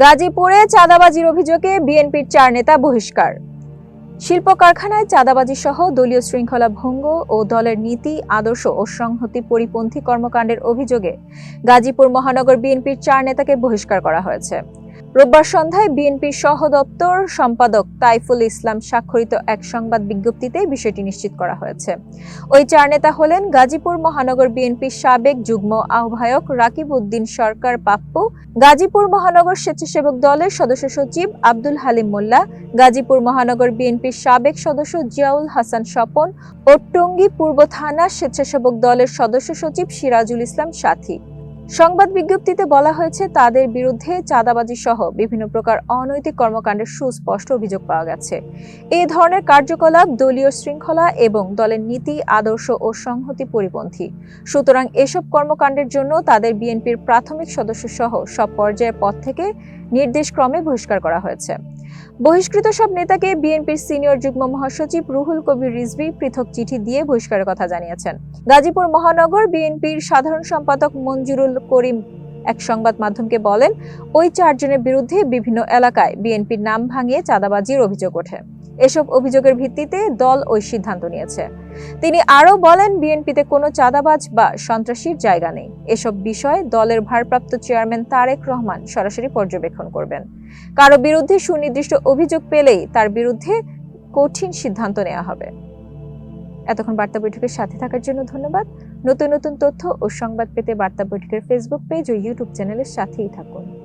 গাজীপুরে চাঁদাবাজির অভিযোগে বিএনপির চার নেতা বহিষ্কার। শিল্প কারখানায় চাঁদাবাজি সহ দলীয় শৃঙ্খলা ভঙ্গ ও দলের নীতি, আদর্শ ও সংহতি পরিপন্থী কর্মকাণ্ডের অভিযোগে গাজীপুর মহানগর বিএনপির চার নেতাকে বহিষ্কার করা হয়েছে। রোববার সন্ধ্যায় বিএনপির সহ দপ্তর সম্পাদক তাইফুল ইসলাম স্বাক্ষরিত এক সংবাদ বিজ্ঞপ্তিতে বিষয়টি নিশ্চিত করা হয়েছে। ওই চার নেতা হলেন গাজীপুর মহানগর বিএনপির সাবেক যুগ্ম আহ্বায়ক রাকিব উদ্দিন সরকার পাপ্পু, গাজীপুর মহানগর স্বেচ্ছাসেবক দলের সদস্য সচিব আব্দুল হালিম মোল্লা, গাজীপুর মহানগর বিএনপির সাবেক সদস্য জিয়াউল হাসান স্বপন ও টঙ্গী পূর্ব থানা স্বেচ্ছাসেবক দলের সদস্য সচিব সিরাজুল ইসলাম সাথী। সংবাদ বিজ্ঞপ্তিতে বলা হয়েছে, তাদের বিরুদ্ধে চাঁদাবাজি সহ বিভিন্ন প্রকার অনৈতিক কর্মকাণ্ডের সুস্পষ্ট অভিযোগ পাওয়া গেছে। এই ধরনের কার্যকলাপ দলীয় শৃঙ্খলা এবং দলের নীতি, আদর্শ ও সংহতি পরিপন্থী। সুতরাং এসব কর্মকাণ্ডের জন্য তাদের বিএনপির প্রাথমিক সদস্য সহ সব পর্যায়ের পদ থেকে নির্দেশক্রমে বহিষ্কার করা হয়েছে। বহিষ্কৃত সব নেতাকে বিএনপির সিনিয়র যুগ্ম মহাসচিব রুহুল কবির রিজভি পৃথক চিঠি দিয়ে বহিষ্কারের কথা জানিয়েছেন। গাজীপুর মহানগর বিএনপির সাধারণ সম্পাদক মঞ্জুরুল করিম এক সংবাদ মাধ্যমকে বলেন, ওই চারজনের বিরুদ্ধে বিভিন্ন এলাকায় বিএনপির নাম ভাঙিয়ে চাঁদাবাজির অভিযোগ ওঠে। এসব অভিযোগের ভিত্তিতে দল ওই সিদ্ধান্ত নিয়েছে। তিনি আরও বলেন, বিএনপিতে কোনো চাঁদাবাজ বা সন্ত্রাসীর জায়গা নেই। এসব বিষয়ে দলের ভারপ্রাপ্ত চেয়ারম্যান তারেক রহমান সরাসরি পর্যবেক্ষণ করবেন। কারও বিরুদ্ধে সুনির্দিষ্ট অভিযোগ পেলেই তার বিরুদ্ধে কঠিন সিদ্ধান্ত নেওয়া হবে। এতক্ষণ বার্তা বৈঠকের সাথে থাকার জন্য ধন্যবাদ। নতুন নতুন তথ্য ও সংবাদ পেতে বার্তা বৈঠকের ফেসবুক পেজ ও ইউটিউব চ্যানেলের সাথেই থাকুন।